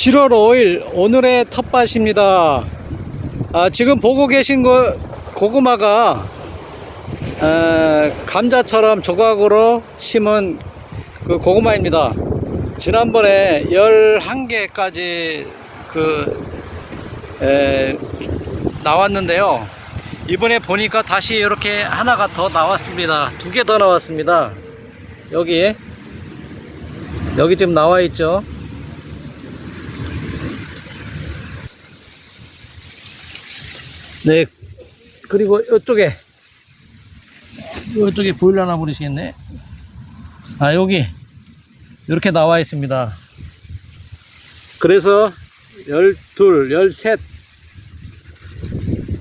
7월 5일 오늘의 텃밭입니다. 아, 지금 보고 계신 거 고구마가 에, 감자처럼 조각으로 심은 그 고구마입니다. 지난번에 11개까지 그 에, 나왔는데요. 이번에 보니까 다시 이렇게 하나가 더 나왔습니다. 두 개 더 나왔습니다. 여기 여기 지금 나와 있죠. 네. 그리고 이쪽에 이쪽에 보일러나 모르시겠네. 아 여기 이렇게 나와 있습니다. 그래서 12, 13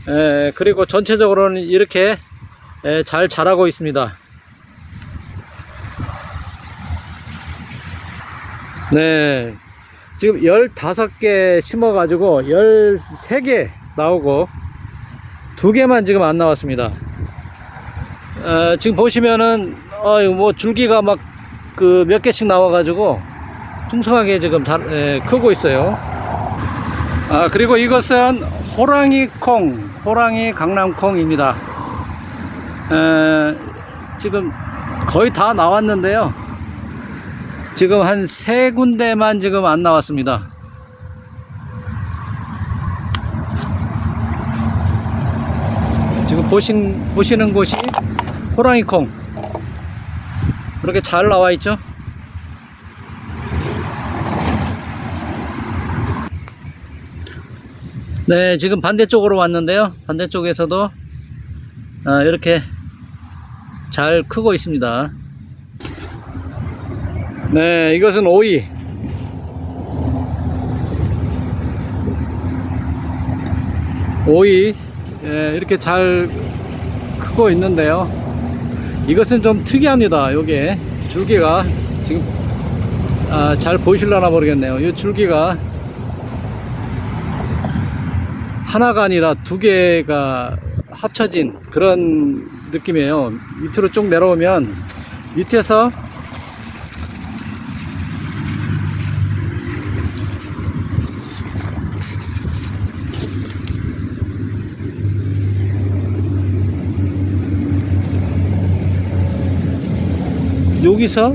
에, 그리고 전체적으로는 이렇게 에, 잘 자라고 있습니다. 네. 지금 15개 심어가지고 13개 나오고 두 개만 지금 안 나왔습니다. 어, 지금 보시면은, 어, 뭐 줄기가 막 그 몇 개씩 나와가지고 풍성하게 지금 잘, 에, 크고 있어요. 아, 그리고 이것은 호랑이 콩, 호랑이 강남 콩입니다. 에, 지금 거의 다 나왔는데요. 지금 한 세 군데만 지금 안 나왔습니다. 지금 보신, 보시는 곳이 호랑이콩. 이렇게 잘 나와 있죠? 네, 지금 반대쪽으로 왔는데요. 반대쪽에서도 아, 이렇게 잘 크고 있습니다. 네, 이것은 오이. 오이, 예, 이렇게 잘 크고 있는데요. 이것은 좀 특이합니다. 요게 줄기가 지금 아, 잘 보이실려나 모르겠네요. 이 줄기가 하나가 아니라 두 개가 합쳐진 그런 느낌이에요. 밑으로 쭉 내려오면 밑에서 여기서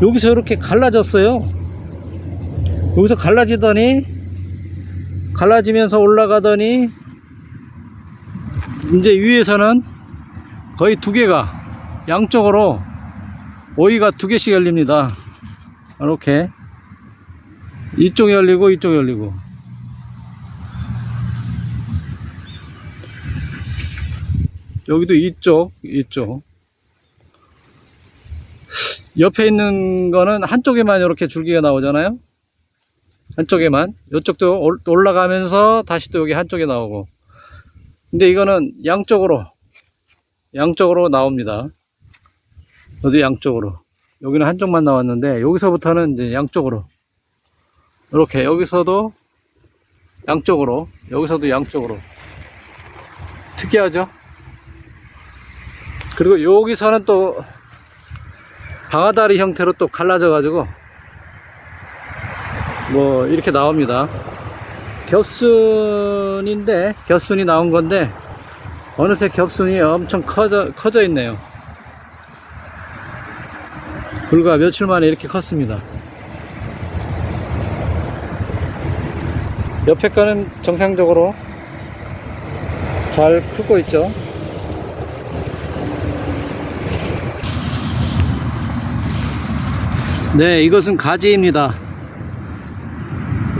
여기서 이렇게 갈라졌어요. 여기서 갈라지더니 갈라지면서 올라가더니 이제 위에서는 거의 두 개가 양쪽으로 오이가 두 개씩 열립니다. 이렇게 이쪽 열리고 이쪽 열리고 여기도 이쪽 이쪽 옆에 있는 거는 한쪽에만 이렇게 줄기가 나오잖아요. 한쪽에만. 이쪽도 올- 올라가면서 다시 또 여기 한쪽에 나오고. 근데 이거는 양쪽으로, 양쪽으로 나옵니다. 어디 양쪽으로. 여기는 한쪽만 나왔는데, 여기서부터는 이제 양쪽으로. 이렇게, 여기서도 양쪽으로, 여기서도 양쪽으로. 특이하죠? 그리고 여기서는 또 방아다리 형태로 또 갈라져 가지고 뭐 이렇게 나옵니다. 겹순인데 겹순이 나온 건데 어느새 겹순이 엄청 커져, 커져 있네요. 불과 며칠 만에 이렇게 컸습니다. 옆에 거는 정상적으로 잘 크고 있죠 네, 이것은 가지입니다.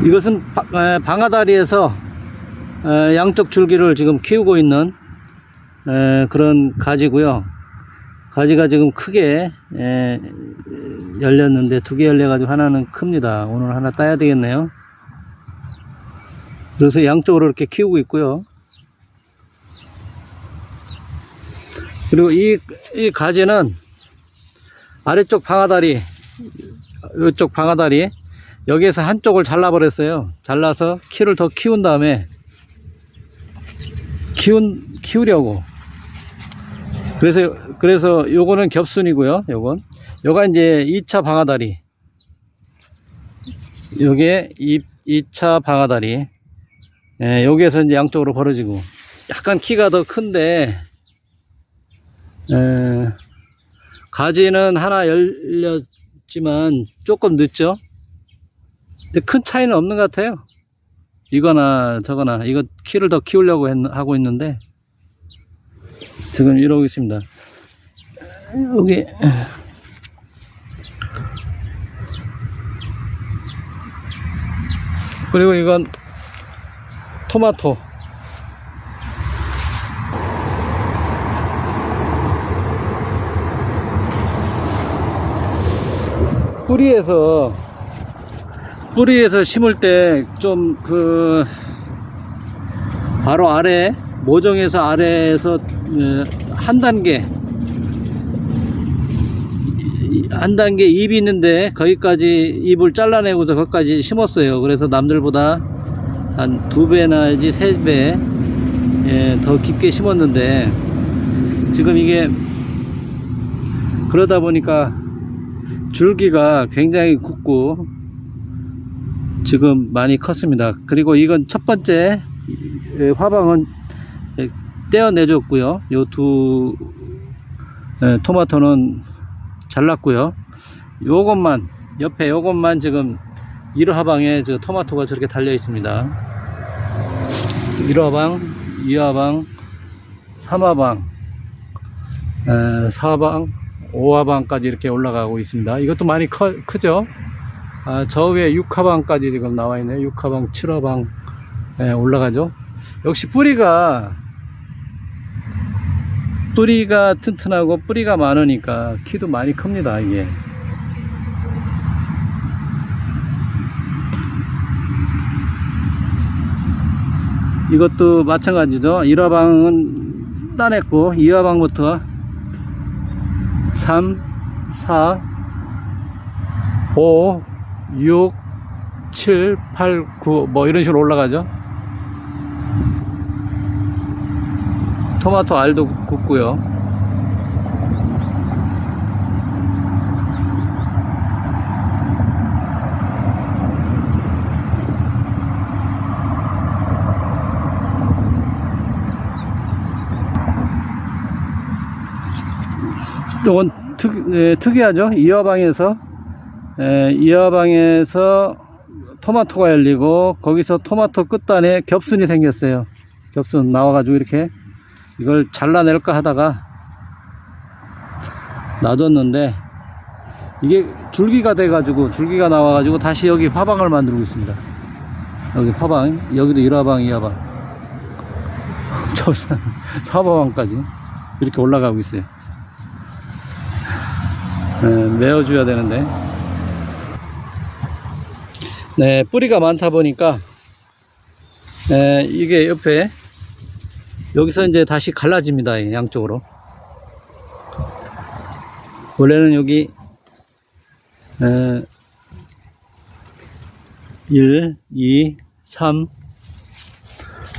이것은 방아다리에서 에, 양쪽 줄기를 지금 키우고 있는 에, 그런 가지고요. 가지가 지금 크게 에, 열렸는데 두 개 열려 가지고 하나는 큽니다. 오늘 하나 따야 되겠네요. 그래서 양쪽으로 이렇게 키우고 있고요. 그리고 이, 이 가지는 아래쪽 방아다리 이쪽 방아다리 여기에서 한쪽을 잘라버렸어요. 잘라서 키를 더 키운 다음에 키운 키우려고. 그래서 그래서 요거는 겹순이고요. 요건 요가 이제 2차 방아다리. 요게 2, 2차 방아다리. 예, 여기에서 이제 양쪽으로 벌어지고. 약간 키가 더 큰데, 에, 가지는 하나 열 렸지만 조금 늦죠? 근데 큰 차이는 없는 것 같아요. 이거나 저거나, 이거 키를 더 키우려고 했, 하고 있는데, 지금 이러고 있습니다. 여기, 그리고 이건 토마토. 뿌리에서 뿌리에서 심을 때 좀 그 바로 아래 모종에서 아래에서 어, 한 단계 이- 한 단계 잎이 있는데 거기까지 잎을 잘라내고서 거기까지 심었어요. 그래서 남들보다 한 두 배나 내지 세배 예, 더 깊게 심었는데 지금 이게 그러다 보니까 줄기가 굉장히 굵고 지금 많이 컸습니다. 그리고 이건 첫 번째 에, 화방은 에, 떼어내줬고요. 요 두 토마토는 잘랐고요. 요것만 옆에 요것만 지금 1화방에 저 토마토가 저렇게 달려 있습니다. 1화방, 2화방, 3화방, 4화방, 5화방까지 이렇게 올라가고 있습니다. 이것도 많이 커, 크죠? 아, 저 위에 6화방까지 지금 나와 있네요. 6화방, 7화방 예, 올라가죠. 역시 뿌리가 뿌리가 튼튼하고 뿌리가 많으니까 키도 많이 큽니다. 이게. 이것도 마찬가지죠. 1화방은 따냈고 2화방부터 3, 4, 5, 6, 7, 8, 9, 뭐 이런 식으로 올라가죠. 토마토 알도 굽고요. 이건 특, 예, 특이하죠. 이화방에서 예, 이화방에서 토마토가 열리고 거기서 토마토 끝단에 겹순이 생겼어요. 겹순 나와가지고 이렇게 이걸 잘라낼까 하다가 놔뒀는데 이게 줄기가 돼가지고 줄기가 나와가지고 다시 여기 화방을 만들고 있습니다. 여기 화방 여기도 1화방 2화방 저 4화방까지 이렇게 올라가고 있어요. 네, 메어줘야 되는데. 네, 뿌리가 많다 보니까, 네, 이게 옆에, 여기서 이제 다시 갈라집니다. 이 양쪽으로. 원래는 여기, 에, 1, 2, 3,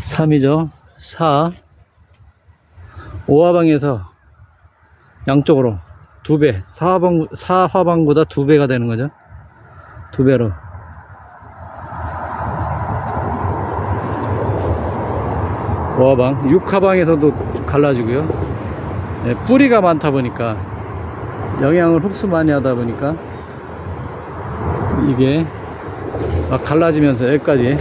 3이죠. 4, 5화방에서 양쪽으로 두 배, 4화방, 4화방보다 두 배가 되는 거죠. 두 배로. 오화방 6화방에서도 갈라지고요. 네, 뿌리가 많다 보니까 영양을 흡수 많이 하다 보니까 이게 막 갈라지면서 여기까지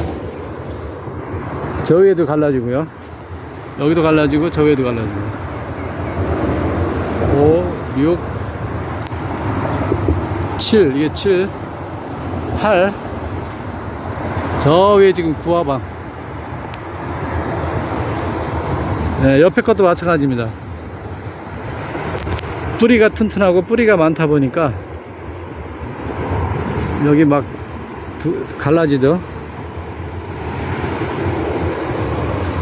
저 위에도 갈라지고요. 여기도 갈라지고 저 위에도 갈라지고 5, 6, 7 이게 7 8 저 위에 지금 9화방. 네, 옆에 것도 마찬가지입니다. 뿌리가 튼튼하고 뿌리가 많다 보니까 여기 막 두- 갈라지죠?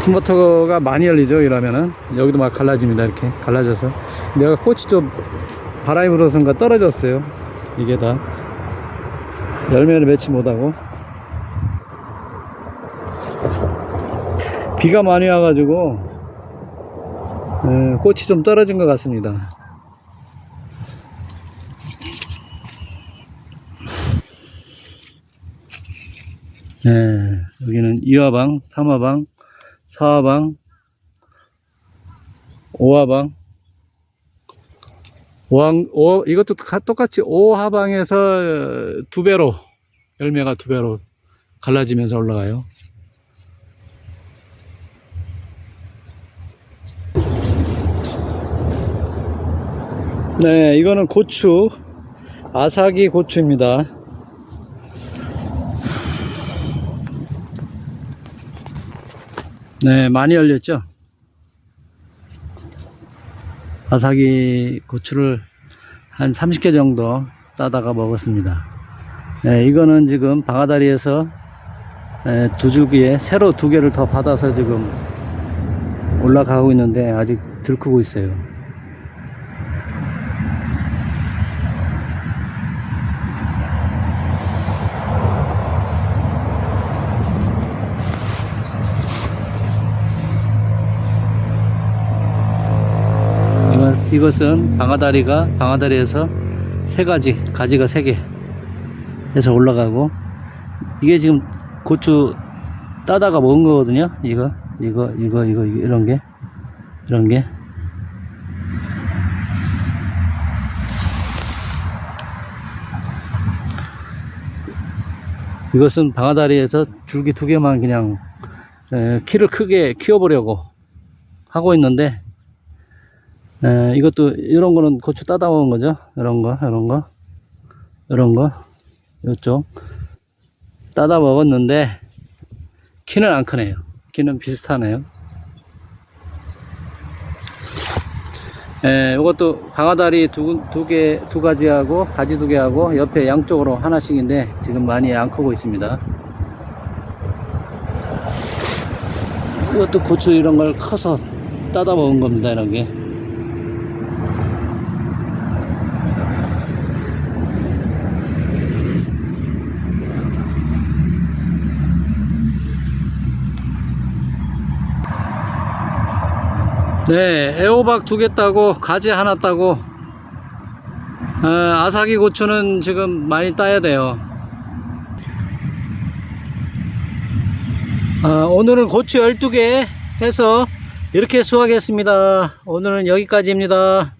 토마토가 많이 열리죠 이러면은? 여기도 막 갈라집니다 이렇게 갈라져서. 내가 꽃이 좀 바람이 불어서인가 떨어졌어요 이게 다 열매를 맺지 못하고. 비가 많이 와가지고 에, 꽃이 좀 떨어진 것 같습니다. 네, 여기는 2화방, 3화방, 4화방, 5화방, 5화, 5, 이것도 가- 똑같이 5화방에서 두 배로, 열매가 두 배로 갈라지면서 올라가요. 네, 이거는 고추, 아사기 고추입니다. 네, 많이 열렸죠? 아사기 고추를 한 30개 정도 따다가 먹었습니다. 네, 이거는 지금 방아다리에서 네, 두 줄기에 새로 두 개를 더 받아서 지금 올라가고 있는데 아직 들크고 있어요. 이것은 방아다리가 방아다리에서 세 가지 가지가 세개 해서 올라가고 이게 지금 고추 따다가 먹은 거거든요. 이거 이거 이거 이거, 이거 이런 게 이런 게. 이것은 방아다리에서 줄기 두 개만 그냥 에, 키를 크게 키워보려고 하고 있는데 에, 이것도 이런 거는 고추 따다 먹은 거죠? 이런 거 이런 거? 이런 거? 이쪽. 따다 먹었는데 키는 안 크네요. 키는 비슷하네요. 에, 이것도 방아다리 두, 두 개, 두 가지하고 가지 두 개하고 옆에 양쪽으로 하나씩인데 지금 많이 안 크고 있습니다. 이것도 고추 이런 걸 커서 따다 먹은 겁니다 이런 게 네, 애호박 두 개 따고 가지 하나 따고 어, 아사기 고추는 지금 많이 따야 돼요. 아, 오늘은 고추 12개 해서 이렇게 수확했습니다. 오늘은 여기까지입니다.